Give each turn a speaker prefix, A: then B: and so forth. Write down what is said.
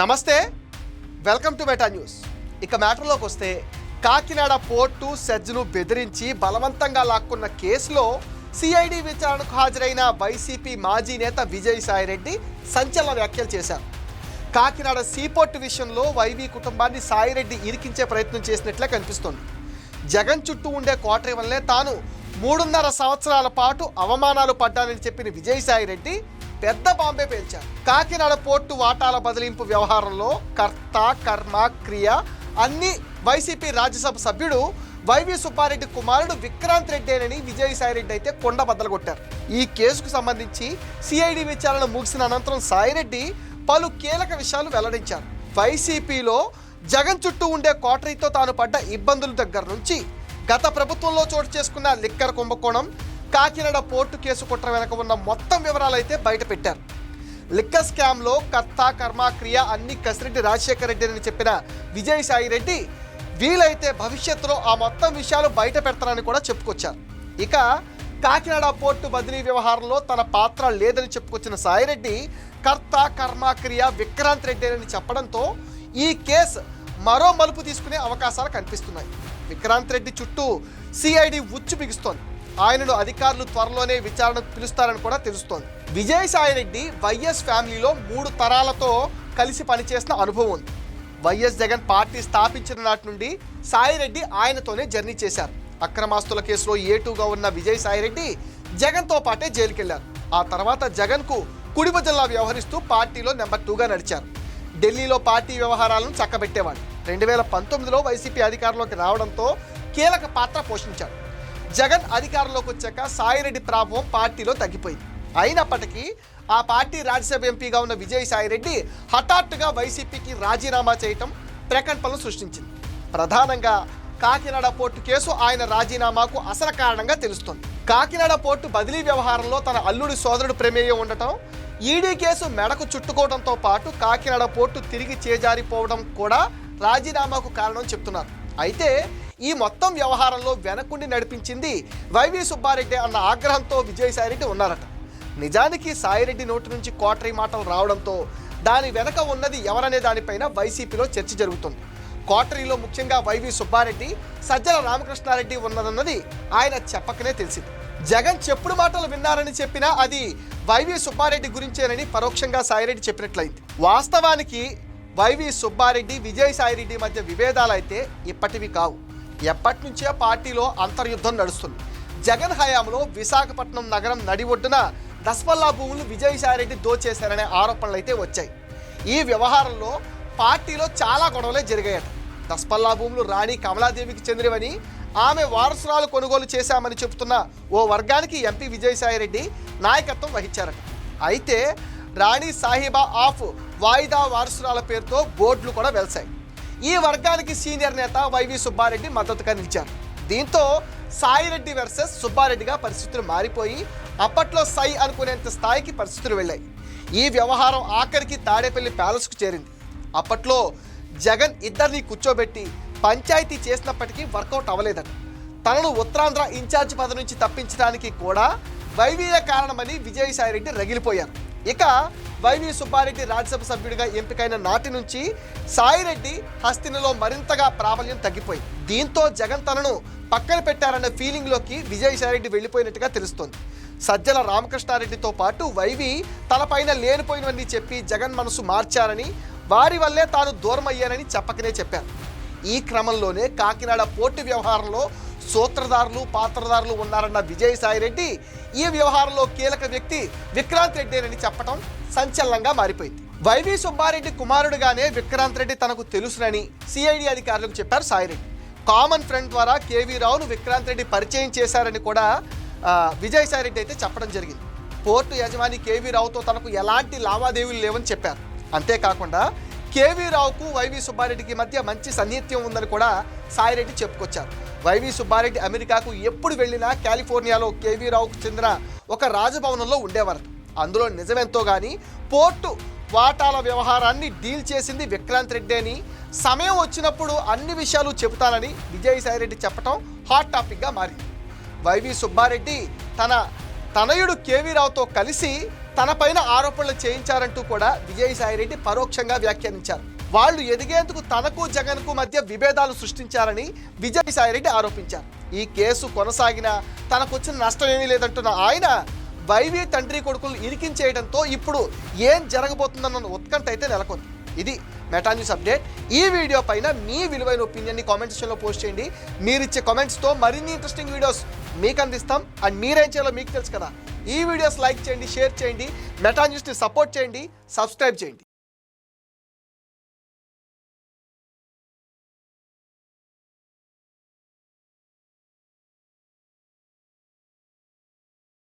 A: నమస్తే welcome to meta news. ఇక మ్యాటర్లోకి వస్తే కాకినాడ పోర్టు సెజ్ను బెదిరించి బలవంతంగా లాక్కున్న కేసులో సిఐడి విచారణకు హాజరైన వైసీపీ మాజీ నేత విజయసాయిరెడ్డి సంచలన వ్యాఖ్యలు చేశారు. కాకినాడ సీపోర్టు విషయంలో వైవి కుటుంబాన్ని సాయిరెడ్డి ఇరికించే ప్రయత్నం చేసినట్లే కనిపిస్తోంది. జగన్ చుట్టూ ఉండే కోటరి వల్లే తాను మూడున్నర సంవత్సరాల పాటు అవమానాలు పడ్డానని చెప్పిన విజయసాయిరెడ్డి పెద్ద బాంబే పేల్చారు. కాకినాడ పోర్టు వాటాల బదిలింపు వ్యవహారంలో కర్త కర్మ క్రియ అన్ని వైసీపీ రాజ్యసభ సభ్యుడు వైవి సుబ్బారెడ్డి కుమారుడు విక్రాంత్ రెడ్డేనని విజయసాయిరెడ్డి అయితే కొండ బద్దలుకొట్టారు ఈ కేసుకు సంబంధించి సిఐడి విచారణ ముగిసిన అనంతరం సాయిరెడ్డి పలు కీలక విషయాలు వెల్లడించారు. వైసీపీలో జగన్ చుట్టూ ఉండే కోటరీతో తాను పడ్డ ఇబ్బందుల దగ్గర నుంచి గత ప్రభుత్వంలో చోటు చేసుకున్న లిక్కర్ కుంభకోణం కాకినాడ పోర్టు కేసు కుట్ర వెనక ఉన్న మొత్తం వివరాలు అయితే బయట పెట్టారు. లిక్కర్ స్కామ్లో కర్త కర్మ క్రియ అన్ని కసిరెడ్డి రాజశేఖర రెడ్డి అని చెప్పిన విజయసాయి రెడ్డి వీలైతే భవిష్యత్తులో ఆ మొత్తం విషయాలు బయట పెడతారని కూడా చెప్పుకొచ్చారు. ఇక కాకినాడ పోర్టు బదిలీ వ్యవహారంలో తన పాత్ర లేదని చెప్పుకొచ్చిన సాయిరెడ్డి కర్త కర్మ క్రియ విక్రాంత్ రెడ్డి అని చెప్పడంతో ఈ కేసు మరో మలుపు తీసుకునే అవకాశాలు కనిపిస్తున్నాయి. విక్రాంత్ రెడ్డి చుట్టూ సిఐడి ఉచ్చు బిగుస్తోంది. ఆయనను అధికారులు త్వరలోనే విచారణకు పిలుస్తారని కూడా తెలుస్తోంది. విజయసాయి రెడ్డి వైఎస్ ఫ్యామిలీలో మూడు తరాలతో కలిసి పనిచేసిన అనుభవం ఉంది. వైఎస్ జగన్ పార్టీ స్థాపించిన నాటి నుండి సాయిరెడ్డి ఆయనతోనే జర్నీ చేశారు. అక్రమాస్తుల కేసులో ఏటూగా ఉన్న విజయ్ సాయిరెడ్డి జగన్తో పాటే జైలుకెళ్ళారు. ఆ తర్వాత జగన్కు కుడిమ జిల్లా వ్యవహరిస్తూ పార్టీలో నెంబర్ టూగా నడిచారు. ఢిల్లీలో పార్టీ వ్యవహారాలను చక్కబెట్టేవాడు. రెండు వేల పంతొమ్మిదిలో వైసీపీ అధికారంలోకి రావడంతో కీలక పాత్ర పోషించాడు. జగన్ అధికారంలోకి వచ్చాక సాయిరెడ్డి ప్రభావం పార్టీలో తగ్గిపోయింది. అయినప్పటికీ ఆ పార్టీ రాజ్యసభ ఎంపీగా ఉన్న విజయసాయిరెడ్డి హఠాత్తుగా వైసీపీకి రాజీనామా చేయటం ప్రకంపనలు సృష్టించింది. ప్రధానంగా కాకినాడ పోర్టు కేసు ఆయన రాజీనామాకు అసలు కారణంగా తెలుస్తోంది. కాకినాడ పోర్టు బదిలీ వ్యవహారంలో తన అల్లుడి సోదరుడు ప్రమేయం ఉండటం ఈడీ కేసు మెడకు చుట్టుకోవడంతో పాటు కాకినాడ పోర్టు తిరిగి చేజారిపోవడం కూడా రాజీనామాకు కారణం చెప్తున్నారు. అయితే ఈ మొత్తం వ్యవహారంలో వెనకుండి నడిపించింది వైవి సుబ్బారెడ్డి అన్న ఆగ్రహంతో విజయసాయిరెడ్డి ఉన్నారట. నిజానికి సాయిరెడ్డి నోటి నుంచి కోటరీ మాటలు రావడంతో దాని వెనక ఉన్నది ఎవరనే దానిపైన వైసీపీలో చర్చ జరుగుతుంది. కోటరీలో ముఖ్యంగా వైవి సుబ్బారెడ్డి సజ్జల రామకృష్ణారెడ్డి ఉన్నదన్నది ఆయన చెప్పకనే తెలిసింది. జగన్ చెప్పుడు మాటలు విన్నారని చెప్పినా అది వైవి సుబ్బారెడ్డి గురించేనని పరోక్షంగా సాయిరెడ్డి చెప్పినట్లయింది. వాస్తవానికి వైవి సుబ్బారెడ్డి విజయ్ సాయిరెడ్డి మధ్య విభేదాలైతే ఇప్పటివి కావు. ఎప్పటి నుంచే పార్టీలో అంతర్యుద్ధం నడుస్తుంది. జగన్ హయాంలో విశాఖపట్నం నగరం నడి ఒడ్డున దస్పల్లా భూములు విజయసాయిరెడ్డి దోచేశారనే ఆరోపణలు అయితే వచ్చాయి. ఈ వ్యవహారంలో పార్టీలో చాలా గొడవలే జరిగాయట. దస్పల్లా భూములు రాణి కమలాదేవికి చెందినవని ఆమె వారసురాలు కొనుగోలు చేశామని చెబుతున్న ఓ వర్గానికి ఎంపీ విజయసాయిరెడ్డి నాయకత్వం వహించారట. అయితే రాణి సాహిబా ఆఫ్ వాయిదా వారసురాల పేరుతో బోర్డులు కూడా వెలిశాయి ఈ వర్గానికి సీనియర్ నేత వైవి సుబ్బారెడ్డి మద్దతుగా నిలిచారు. దీంతో సాయిరెడ్డి వర్సెస్ సుబ్బారెడ్డిగా పరిస్థితులు మారిపోయి అప్పట్లో సై అనుకునేంత స్థాయికి పరిస్థితులు వెళ్ళాయి. ఈ వ్యవహారం ఆఖరికి తాడేపల్లి ప్యాలెస్కు చేరింది. అప్పట్లో జగన్ ఇద్దరిని కూర్చోబెట్టి పంచాయతీ చేసినప్పటికీ వర్కౌట్ అవ్వలేదట. తనను ఉత్తరాంధ్ర ఇన్ఛార్జ్ పదవి నుంచి తప్పించడానికి కూడా వైవీయ కారణమని విజయసాయిరెడ్డి రగిలిపోయారు. ఇక వైవి సుబ్బారెడ్డి రాజ్యసభ సభ్యుడిగా ఎంపికైన నాటి నుంచి సాయిరెడ్డి హస్తినిలో మరింతగా ప్రాబల్యం తగ్గిపోయింది దీంతో జగన్ తనను పక్కన పెట్టారన్న ఫీలింగ్లోకి విజయసాయిరెడ్డి వెళ్ళిపోయినట్టుగా తెలుస్తోంది. సజ్జల రామకృష్ణారెడ్డితో పాటు వైవి తనపైన లేనిపోయినవన్నీ చెప్పి జగన్ మనసు మార్చారని వారి వల్లే తాను దూరం అయ్యానని చెప్పకనే చెప్పారు. ఈ క్రమంలోనే కాకినాడ పోర్టు వ్యవహారంలో సూత్రధారులు పాత్రధారులు ఉన్నారన్న విజయసాయిరెడ్డి ఈ వ్యవహారంలో కీలక వ్యక్తి విక్రాంత్ రెడ్డేనని చెప్పడం సంచలనంగా మారిపోయింది. వైవి సుబ్బారెడ్డి కుమారుడుగానే విక్రాంత్ రెడ్డి తనకు తెలుసునని సిఐడి అధికారులకు చెప్పారు సాయిరెడ్డి. కామన్ ఫ్రెండ్ ద్వారా కేవీ రావును విక్రాంత్ రెడ్డి పరిచయం చేశారని కూడా విజయసాయిరెడ్డి అయితే చెప్పడం జరిగింది. పోర్టు యజమాని కేవీ రావుతో తనకు ఎలాంటి లావాదేవీలు లేవని చెప్పారు. అంతేకాకుండా కేవీ రావుకు వైవి సుబ్బారెడ్డికి మధ్య మంచి సన్నిహిత్యం ఉందని కూడా సాయిరెడ్డి చెప్పుకొచ్చారు. వైవి సుబ్బారెడ్డి అమెరికాకు ఎప్పుడు వెళ్ళినా కాలిఫోర్నియాలో కేవీ రావుకు చెందిన ఒక రాజభవనంలో ఉండేవారు అందులో నిజమెంతో కానీ పోర్టు వాటాల వ్యవహారాన్ని డీల్ చేసింది విక్రాంత్ రెడ్డి అని. సమయం వచ్చినప్పుడు అన్ని విషయాలు చెబుతానని విజయసాయిరెడ్డి చెప్పడం హాట్ టాపిక్గా మారింది. వైవి సుబ్బారెడ్డి తన తనయుడు కేవీ రావుతో కలిసి తనపైన ఆరోపణలు చేయించారంటూ కూడా విజయసాయిరెడ్డి పరోక్షంగా వ్యాఖ్యానించారు. వాళ్ళు ఎదిగేందుకు తనకు జగన్కు మధ్య విభేదాలు సృష్టించారని విజయసాయిరెడ్డి ఆరోపించారు. ఈ కేసు కొనసాగినా తనకొచ్చిన నష్టం ఏమీ లేదంటున్న ఆయన వైవి తండ్రి కొడుకులు ఇరికించేయడంతో ఇప్పుడు ఏం జరగబోతుందన్న ఉత్కంఠ అయితే నెలకొంది. ఇది మెటా న్యూస్ అప్డేట్. ఈ వీడియో పైన మీ విలువైన ఒపీనియన్ని కామెంట్ సెక్షన్లో పోస్ట్ చేయండి. మీరిచ్చే కామెంట్స్తో మరిన్ని ఇంట్రెస్టింగ్ వీడియోస్ మీకు అందిస్తాం అండ్ మీరేం చేయాలో మీకు తెలుసు కదా. ఈ వీడియోస్ లైక్ చేయండి షేర్ చేయండి. మెటా న్యూస్ని సపోర్ట్ చేయండి సబ్స్క్రైబ్ చేయండి.